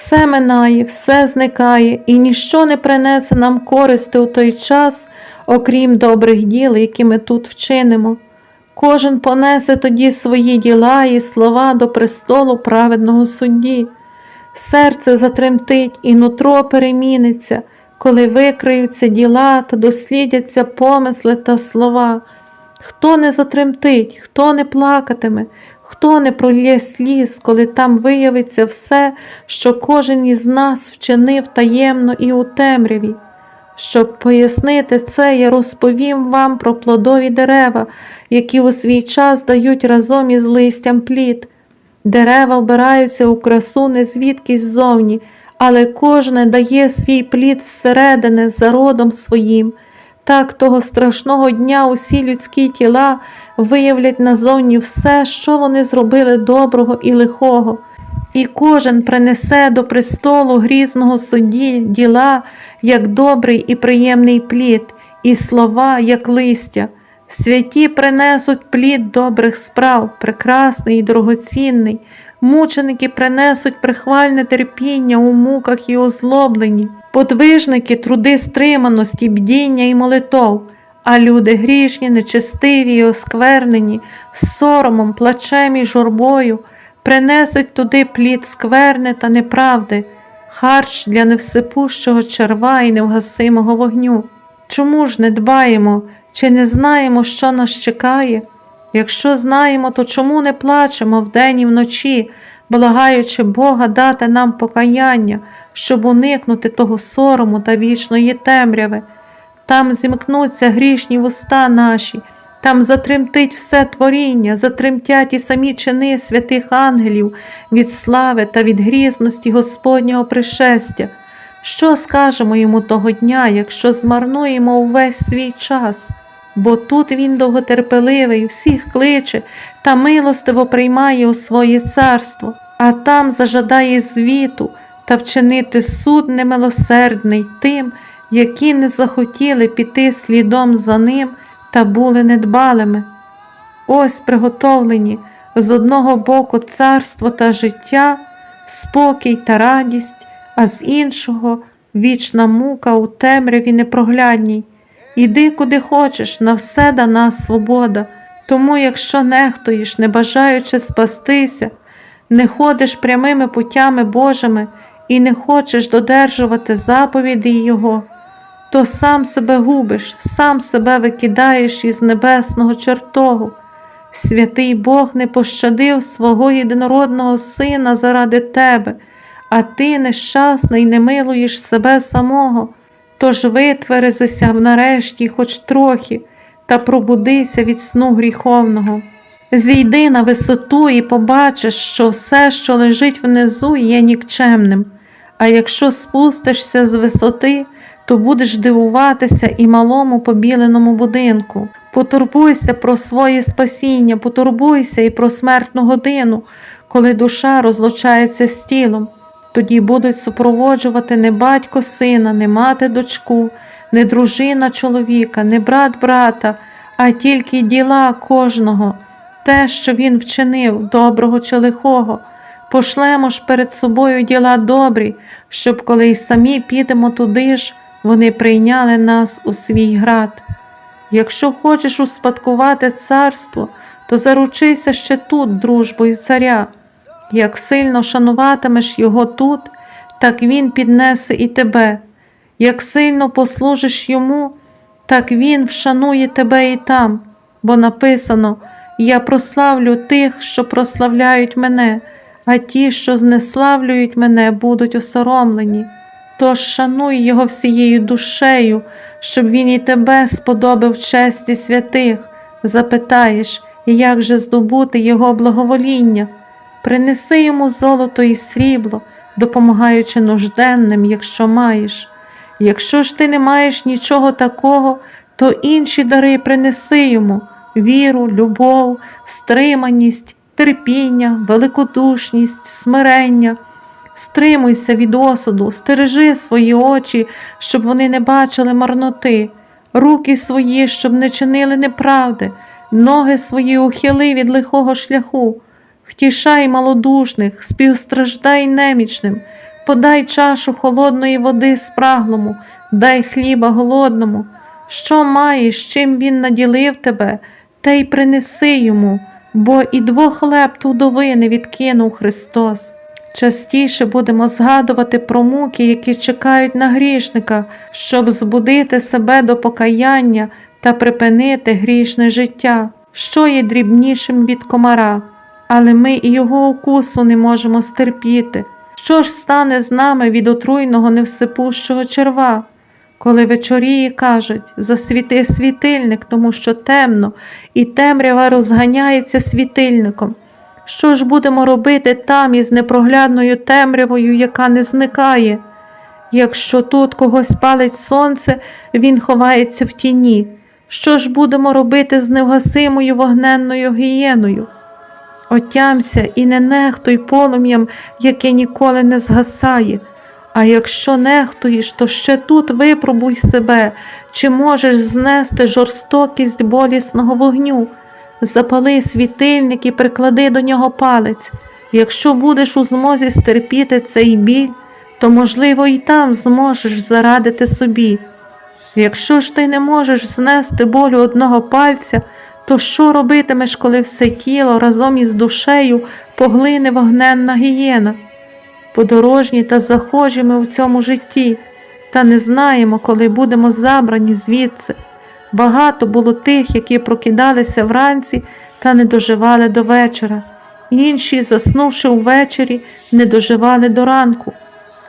Все минає, все зникає, і ніщо не принесе нам користи у той час, окрім добрих діл, які ми тут вчинимо. Кожен понесе тоді свої діла і слова до престолу праведного судді. Серце затремтить і нутро переміниться, коли викриються діла та дослідяться помисли та слова. Хто не затремтить, хто не плакатиме, хто не пролє сліз, коли там виявиться все, що кожен із нас вчинив таємно і у темряві. Щоб пояснити це, я розповім вам про плодові дерева, які у свій час дають разом із листям плід. Дерева вбираються у красу не звідкись ззовні, але кожне дає свій плід зсередини за родом своїм. Так того страшного дня усі людські тіла виявлять назовні все, що вони зробили доброго і лихого, і кожен принесе до престолу грізного судді діла, як добрий і приємний плід, і слова, як листя. Святі принесуть плід добрих справ, прекрасний і дорогоцінний. Мученики принесуть прихвальне терпіння у муках і озлобленні, подвижники труди стриманості, бдіння і молитов, а люди грішні, нечестиві і осквернені, з соромом, плачем і журбою, принесуть туди плід скверни та неправди, харч для невсипущого черва і невгасимого вогню. Чому ж не дбаємо, чи не знаємо, що нас чекає? Якщо знаємо, то чому не плачемо вдень і вночі, благаючи Бога дати нам покаяння, щоб уникнути того сорому та вічної темряви? Там зімкнуться грішні вуста наші, там затремтить все творіння, затремтять і самі чини святих ангелів від слави та від грізності Господнього пришестя. Що скажемо йому того дня, якщо змарнуємо увесь свій час? Бо тут він довготерпеливий, всіх кличе та милостиво приймає у своє царство, а там зажадає звіту та вчинити суд немилосердний тим, які не захотіли піти слідом за ним та були недбалими. Ось приготовлені з одного боку царство та життя, спокій та радість, а з іншого вічна мука у темряві непроглядній. Іди куди хочеш, на все дана свобода. Тому, якщо нехтуєш, не бажаючи спастися, не ходиш прямими путями Божими і не хочеш додержувати заповіді Його, то сам себе губиш, сам себе викидаєш із небесного чертогу. Святий Бог не пощадив свого єдинородного Сина заради тебе, а ти нещасний не милуєш себе самого. Тож витверезися нарешті хоч трохи, та пробудися від сну гріховного. Зійди на висоту і побачиш, що все, що лежить внизу, є нікчемним, а якщо спустишся з висоти, то будеш дивуватися і малому побіленому будинку. Потурбуйся про своє спасіння, потурбуйся і про смертну годину, коли душа розлучається з тілом. Тоді будуть супроводжувати не батько сина, не мати дочку, не дружина чоловіка, не брат брата, а тільки діла кожного, те, що він вчинив, доброго чи лихого. Пошлемо ж перед собою діла добрі, щоб коли й самі підемо туди ж, вони прийняли нас у свій град. Якщо хочеш успадкувати царство, то заручися ще тут дружбою царя. Як сильно шануватимеш його тут, так він піднесе і тебе, як сильно послужиш йому, так він вшанує тебе і там, бо написано: Я прославлю тих, що прославляють мене, а ті, що знеславлюють мене, будуть осоромлені. Тож шануй його всією душею, щоб він і тебе сподобав честі святих, запитаєш, як же здобути його благовоління. Принеси йому золото і срібло, допомагаючи нужденним, якщо маєш. Якщо ж ти не маєш нічого такого, то інші дари принеси йому віру, любов, стриманість, терпіння, великодушність, смирення. Стримуйся від осуду, стережи свої очі, щоб вони не бачили марноти, руки свої, щоб не чинили неправди, ноги свої ухили від лихого шляху. Втішай малодушних, співстраждай немічним, подай чашу холодної води спраглому, дай хліба голодному. Що маєш, чим він наділив тебе, те й принеси йому, бо і двох хлеб вдови не відкинув Христос. Частіше будемо згадувати про муки, які чекають на грішника, щоб збудити себе до покаяння та припинити грішне життя, що є дрібнішим від комара, але ми і його укусу не можемо стерпіти. Що ж стане з нами від отруйного невсипущого черва? Коли вечоріє кажуть засвіти світильник, тому що темно, і темрява розганяється світильником. Що ж будемо робити там із непроглядною темрявою, яка не зникає? Якщо тут когось палить сонце, він ховається в тіні. Що ж будемо робити з невгасимою вогненною гієною? Отямся і не нехтуй полум'ям, яке ніколи не згасає. А якщо нехтуєш, то ще тут випробуй себе, чи можеш знести жорстокість болісного вогню. Запали світильник і приклади до нього палець. Якщо будеш у змозі стерпіти цей біль, то, можливо, і там зможеш зарадити собі. Якщо ж ти не можеш знести болю одного пальця, то що робитимеш, коли все тіло разом із душею поглине вогненна гієна? Подорожні та захожі ми в цьому житті, та не знаємо, коли будемо забрані звідси. Багато було тих, які прокидалися вранці та не доживали до вечора, інші, заснувши ввечері, не доживали до ранку.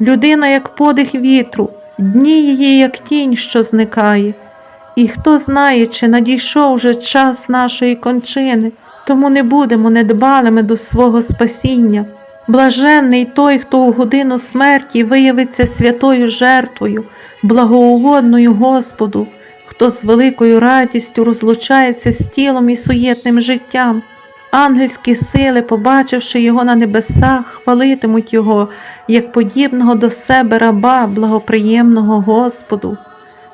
Людина, як подих вітру, дні її, як тінь, що зникає. І хто знає, чи надійшов вже час нашої кончини, тому не будемо недбалими до свого спасіння. Блаженний той, хто у годину смерті виявиться святою жертвою, благоугодною Господу, хто з великою радістю розлучається з тілом і суєтним життям. Ангельські сили, побачивши його на небесах, хвалитимуть його, як подібного до себе раба, благоприємного Господу.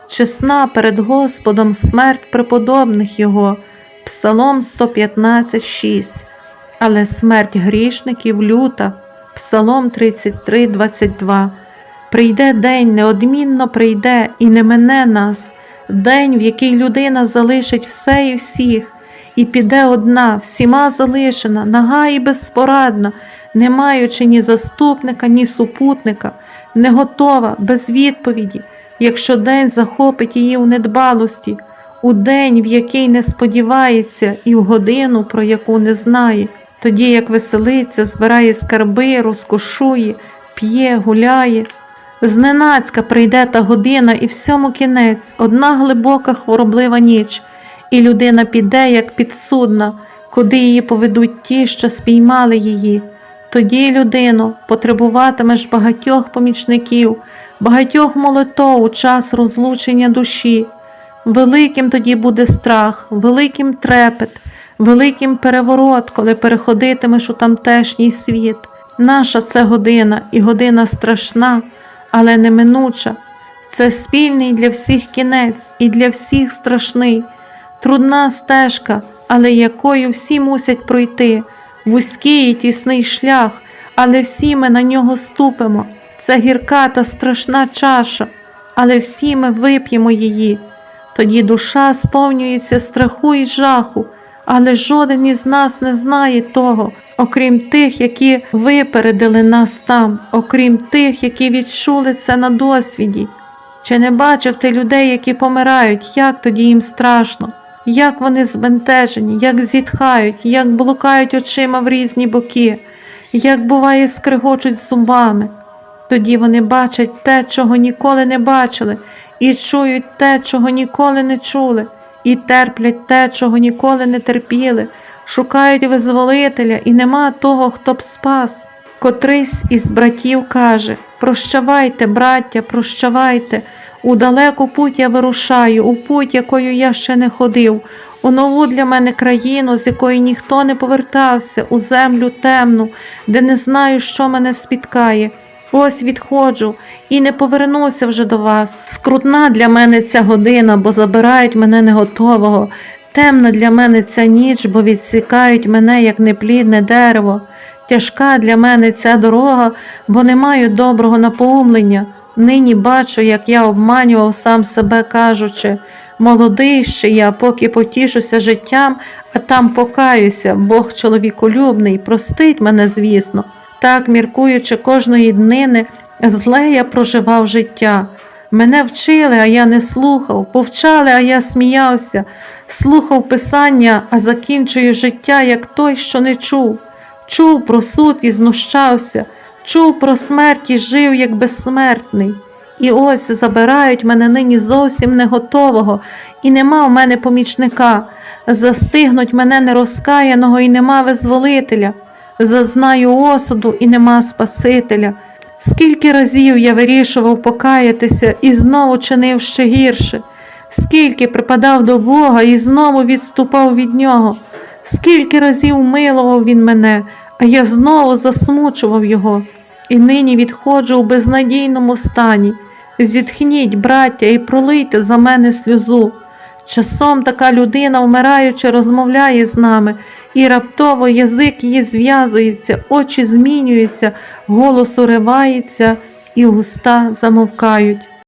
Чесна перед Господом смерть преподобних Його, Псалом 115,6, але смерть грішників люта, Псалом 33, 22. Прийде день, неодмінно прийде і не мине нас, день, в який людина залишить все і всіх, і піде одна, всіма залишена, нага і безпорадна, не маючи ні заступника, ні супутника, не готова, без відповіді якщо день захопить її у недбалості, у день, в який не сподівається, і в годину, про яку не знає, тоді як веселиться, збирає скарби, розкошує, п'є, гуляє. Зненацька прийде та година, і всьому кінець, одна глибока хвороблива ніч, і людина піде, як підсудна, куди її поведуть ті, що спіймали її. Тоді, людино, потребуватимеш багатьох помічників, багатьох молитов у час розлучення душі. Великим тоді буде страх, великим трепет, великим переворот, коли переходитимеш у тамтешній світ. Наша це година, і година страшна, але неминуча. Це спільний для всіх кінець і для всіх страшний, трудна стежка, але якою всі мусять пройти, вузький і тісний шлях, але всі ми на нього ступимо. Це гірка та страшна чаша, але всі ми вип'ємо її. Тоді душа сповнюється страху і жаху, але жоден із нас не знає того, окрім тих, які випередили нас там, окрім тих, які відчули це на досвіді. Чи не бачив ти людей, які помирають, як тоді їм страшно, як вони збентежені, як зітхають, як блукають очима в різні боки, як буває, скригочуть зубами. Тоді вони бачать те, чого ніколи не бачили, і чують те, чого ніколи не чули, і терплять те, чого ніколи не терпіли, шукають визволителя, і нема того, хто б спас. Котрийсь із братів каже Прощавайте, браття, прощавайте, у далеку путь я вирушаю, у путь, якою я ще не ходив, у нову для мене країну, з якої ніхто не повертався, у землю темну, де не знаю, що мене спіткає. Ось відходжу і не повернуся вже до вас. Скрутна для мене ця година, бо забирають мене неготового. Темна для мене ця ніч, бо відсікають мене, як неплідне дерево. Тяжка для мене ця дорога, бо не маю доброго напоумлення. Нині бачу, як я обманював сам себе, кажучи, молодий ще я, поки потішуся життям, а там покаюся, Бог чоловіколюбний, простить мене, звісно. Так, міркуючи кожної днини, зле я проживав життя. Мене вчили, а я не слухав, повчали, а я сміявся, слухав писання, а закінчую життя, як той, що не чув. Чув про суд і знущався, чув про смерть і жив як безсмертний. І ось забирають мене нині зовсім не готового, і нема в мене помічника. Застигнуть мене нерозкаяного, і нема визволителя. Зазнаю осуду і нема Спасителя. Скільки разів я вирішував покаятися і знову чинив ще гірше, скільки припадав до Бога і знову відступав від нього, скільки разів милував він мене, а я знову засмучував його, і нині відходжу у безнадійному стані. Зітхніть, браття, і пролийте за мене сльозу. Часом така людина, вмираючи, розмовляє з нами, і раптово язик її зв'язується, очі змінюються, голос уривається, і уста замовкають.